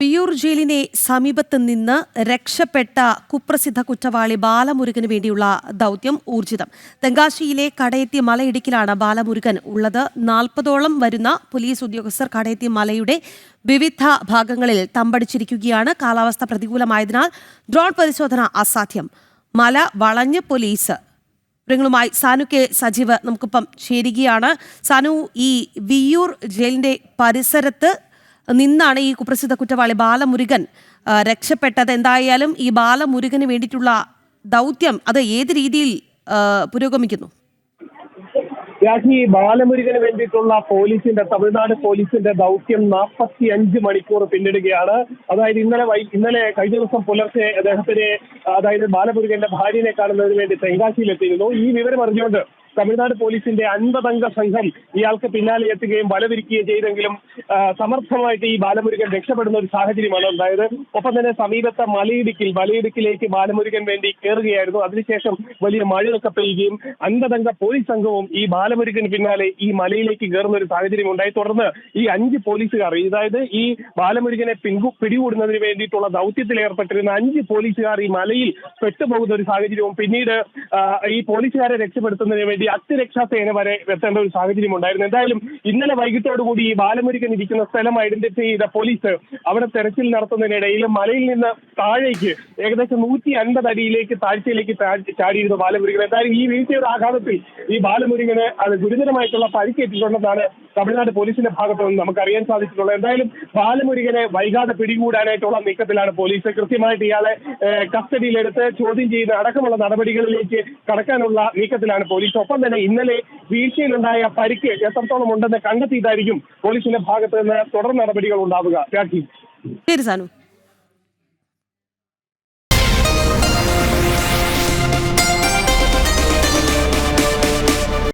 വിയ്യൂർ ജയിലിനെ സമീപത്ത് നിന്ന് രക്ഷപ്പെട്ട കുപ്രസിദ്ധ കുറ്റവാളി ബാലമുരുകന് വേണ്ടിയുള്ള ദൗത്യം ഊർജിതം. തെങ്കാശിയിലെ കടയത്തി മലയിടുക്കിലാണ് ബാലമുരുകൻ ഉള്ളത്. നാൽപ്പതോളം വരുന്ന പോലീസ് ഉദ്യോഗസ്ഥർ കടയത്തി മലയുടെ വിവിധ ഭാഗങ്ങളിൽ തമ്പടിച്ചിരിക്കുകയാണ്. കാലാവസ്ഥ പ്രതികൂലമായതിനാൽ ഡ്രോൺ പരിശോധന അസാധ്യം. മല വളഞ്ഞ് പോലീസ്. വിവരങ്ങളുമായി സാനു കെ സജീവ് നമുക്കിപ്പം ചേരുകയാണ്. സാനു ഈ വിയൂർ ജയിലിന്റെ പരിസരത്ത് നിന്നാണ് ഈ കുപ്രസിദ്ധ കുറ്റവാളി ബാലമുരുകൻ രക്ഷപ്പെട്ടത്. എന്തായാലും ഈ ബാലമുരുകന് വേണ്ടിയിട്ടുള്ള ദൗത്യം അത് ഏത് രീതിയിൽ പുരോഗമിക്കുന്നു? രാജി ബാലമുരുകന് വേണ്ടിയിട്ടുള്ള പോലീസിന്റെ തമിഴ്നാട് പോലീസിന്റെ ദൗത്യം നാൽപ്പത്തി അഞ്ച് മണിക്കൂർ പിന്നിടുകയാണ്. അതായത് ഇന്നലെ ഇന്നലെ കഴിഞ്ഞ ദിവസം പുലർച്ചെ അദ്ദേഹത്തിന് അതായത് ബാലമുരുകന്റെ ഭാര്യനെ കാണുന്നതിന് വേണ്ടി തെങ്കാശിയിലെത്തിയിരുന്നു. ഈ വിവരം അറിഞ്ഞുകൊണ്ട് തമിഴ്നാട് പോലീസിന്റെ അൻപതംഗ സംഘം ഇയാൾക്ക് പിന്നാലെ എത്തുകയും വലവിരിക്കുകയും ചെയ്തെങ്കിലും സമർത്ഥമായിട്ട് ഈ ബാലമുരുകൻ രക്ഷപ്പെടുന്ന ഒരു സാഹചര്യമാണ് ഉണ്ടായത്. ഒപ്പം തന്നെ സമീപത്തെ മലയിടുക്കിൽ മലയിടുക്കിലേക്ക് ബാലമുരുകൻ വേണ്ടി കയറുകയായിരുന്നു അതിനുശേഷം വലിയ മഴയൊക്കെ പെയ്യുകയും അൻപതംഗ പോലീസ് സംഘവും ഈ ബാലമുരുകന് പിന്നാലെ ഈ മലയിലേക്ക് കയറുന്ന ഒരു സാഹചര്യം ഉണ്ടായി. തുടർന്ന് ഈ അഞ്ച് പോലീസുകാർ അതായത് ഈ ബാലമുരുകനെ പിൻകു പിടികൂടുന്നതിന് വേണ്ടിയിട്ടുള്ള ദൗത്യത്തിൽ ഏർപ്പെട്ടിരുന്ന അഞ്ച് പോലീസുകാർ ഈ മലയിൽ പെട്ടുപോകുന്ന ഒരു സാഹചര്യവും പിന്നീട് ഈ പോലീസുകാരെ രക്ഷപ്പെടുത്തുന്നതിന് വേണ്ടി അഗ്നിരക്ഷാ സേന വരെ എത്തേണ്ട ഒരു സാഹചര്യം ഉണ്ടായിരുന്നു. എന്തായാലും ഇന്നലെ വൈകിട്ടോടുകൂടി ഈ ബാലമുരുകൻ ഇരിക്കുന്ന സ്ഥലം ഐഡന്റിഫൈ ചെയ്ത പോലീസ് അവിടെ തെരച്ചിൽ നടത്തുന്നതിനിടയിൽ മലയിൽ നിന്ന് താഴേക്ക് ഏകദേശം നൂറ്റി അൻപത് അടിയിലേക്ക് താഴ്ചയിലേക്ക് ചാടിയിരുന്നു ബാലമുരുകൻ. എന്തായാലും ഈ വീഴ്ചയുടെ ആഘാതത്തിൽ ഈ ബാലമുരുകന് അത് ഗുരുതരമായിട്ടുള്ള പരിക്കേറ്റിട്ടുണ്ടെന്നാണ് തമിഴ്നാട് പോലീസിന്റെ ഭാഗത്തു നിന്ന് നമുക്ക് അറിയാൻ സാധിച്ചിട്ടുള്ളത് എന്തായാലും ബാലമുരുകനെ വൈകാതെ പിടികൂടാനായിട്ടുള്ള നീക്കത്തിലാണ് പോലീസ്. കൃത്യമായിട്ട് ഇയാളെ കസ്റ്റഡിയിലെടുത്ത് ചോദ്യം ചെയ്യുന്ന അടക്കമുള്ള നടപടികളിലേക്ക് കടക്കാനുള്ള നീക്കത്തിലാണ് പോലീസ്. ഒപ്പം തന്നെ ഇന്നലെ വീഴ്ചയിലുണ്ടായ പരിക്ക് എത്രത്തോളം ഉണ്ടെന്ന് കണ്ടെത്തിയിട്ടായിരിക്കും പോലീസിന്റെ ഭാഗത്ത് നിന്ന് തുടർ നടപടികൾ ഉണ്ടാവുക. രാഖി. ശരി സാനു.